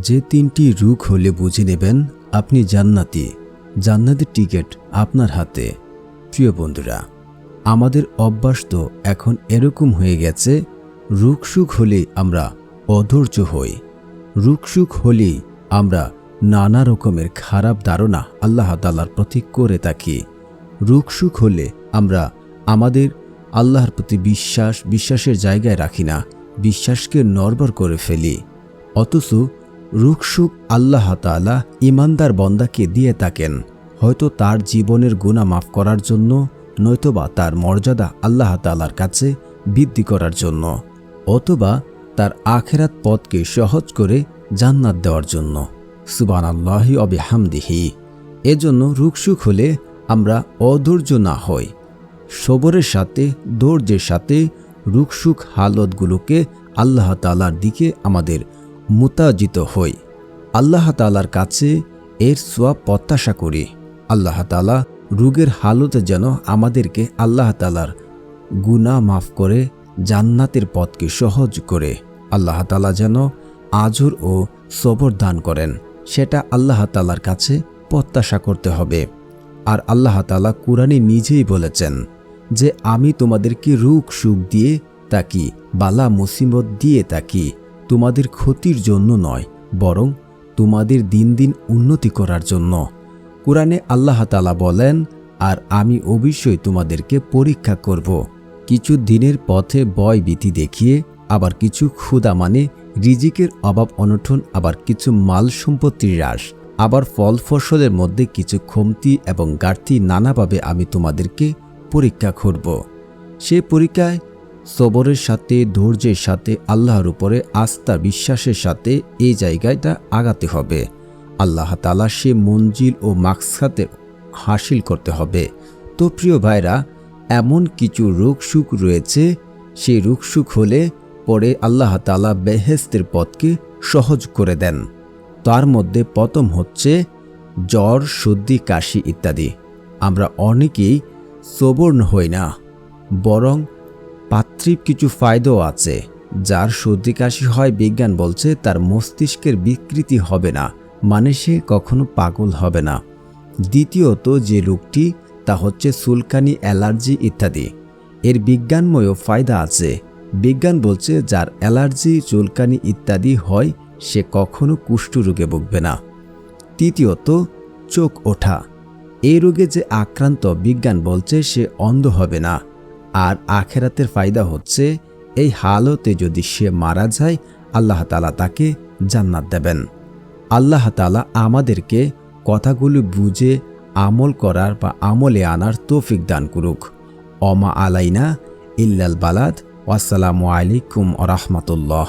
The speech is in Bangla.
যে তিনটি রুখ হলে বুঝে নেবেন, আপনি জান্নাতি। জান্নাতের টিকিট আপনার হাতে। প্রিয় বন্ধুরা, আমাদের অভ্যাস তো এখন এরকম হয়ে গেছে রুখসুখ হলে আমরা অধৈর্য হই। রুখসুখ হলেই আমরা নানা রকমের খারাপ ধারণা আল্লাহ তাল্লার প্রতি করে থাকি। রুখসুখ হলে আমরা আমাদের আল্লাহর প্রতি বিশ্বাস, বিশ্বাসের জায়গায় রাখি না, বিশ্বাসকে নরবর করে ফেলি। অথচ রুখসুখ আল্লাহ তালা ইমানদার বন্দাকে দিয়ে থাকেন। হয়তো তার জীবনের গুণা মাফ করার জন্য, নয়তোবা তার মর্যাদা আল্লাহ তালার কাছে বৃদ্ধি করার জন্য, অথবা তার আখেরাত পথকে সহজ করে জান্নাত দেওয়ার জন্য। সুবান আল্লাহি অবে হামদিহি এজন্য রুকসুখ হলে আমরা অধৈর্য না হই। সবরের সাথে, ধৈর্যের সাথে রুকসুখ হালতগুলোকে আল্লাহ তালার দিকে আমাদের মুতাজিত হই। আল্লাহ তালার কাছে এর সোয়াব প্রত্যাশা করি। আল্লাহ তালা রোগের হালতে যেন আমাদেরকে আল্লাহ তালার গুণা মাফ করে, জান্নাতের পথকে সহজ করে। আল্লাহ তালা যেন আজর ও সবর দান করেন, সেটা আল্লাহ তালার কাছে প্রত্যাশা করতে হবে। আর আল্লাহ তালা কুরআনে নিজেই বলেছেন যে, আমি তোমাদেরকে রুখ সুখ দিয়ে তাকি বালা মুসিবত দিয়ে তাকি তোমাদের ক্ষতির জন্য নয়, বরং তোমাদের দিন দিন উন্নতি করার জন্য। কোরআনে আল্লাহ তালা বলেন, আর আমি অবশ্যই তোমাদেরকে পরীক্ষা করব। কিছু দিনের পথে বয় ভীতি দেখিয়ে, আবার কিছু ক্ষুদা মানে রিজিকের অভাব অনঠন আবার কিছু মাল সম্পত্তির হ্রাস, আবার ফল ফসলের মধ্যে কিছু কমতি এবং ঘাটতি নানাভাবে আমি তোমাদেরকে পরীক্ষা করব। সে পরীক্ষায় সবরের সাথে, ধৈর্যের সাথে, আল্লাহর উপরে আস্থা, বিশ্বাসের সাথে এই জায়গাটা আগাতে হবে। আল্লাহ তালা সে মঞ্জিল ও মাকসাতে হাসিল করতে হবে। তো প্রিয় ভাইরা, এমন কিছু রোগ সুখ রয়েছে, সেই রোগ সুখ হলে পরে আল্লাহ তালা বেহেস্তের পথকে সহজ করে দেন। তার মধ্যে প্রথম হচ্ছে জ্বর, সর্দি, কাশি ইত্যাদি। আমরা অনেকেই সবর্ণ হই না, বরং পাত্রিব কিছু ফায়দাও আছে, যার সর্দি কাশি হয় বিজ্ঞান বলছে তার মস্তিষ্কের বিকৃতি হবে না মানে সে কখনো পাগল হবে না। দ্বিতীয়ত যে রোগটি, তা হচ্ছে সুলকানি অ্যালার্জি ইত্যাদি। এর বিজ্ঞানময় ফায়দা আছে। বিজ্ঞান বলছে যার অ্যালার্জি, চুলকানি ইত্যাদি হয়, সে কখনো কুষ্ঠরোগে ভুগবে না। তৃতীয়ত, চোখ ওঠা। এই রোগে যে আক্রান্ত বিজ্ঞান বলছে সে অন্ধ হবে না। আর আখেরাতের ফায়দা হচ্ছে, এই হালতে যদি সে মারা যায়, আল্লাহ তালা তাকে জান্নাত দেবেন। আল্লাহ তালা আমাদেরকে কথাগুলো বুঝে, আমল করার বা আমলে আনার তৌফিক দান করুক। অমা আলাইনা ইল্লাল বালাদ। আসসালামু আলাইকুম রহমতুল্লাহ।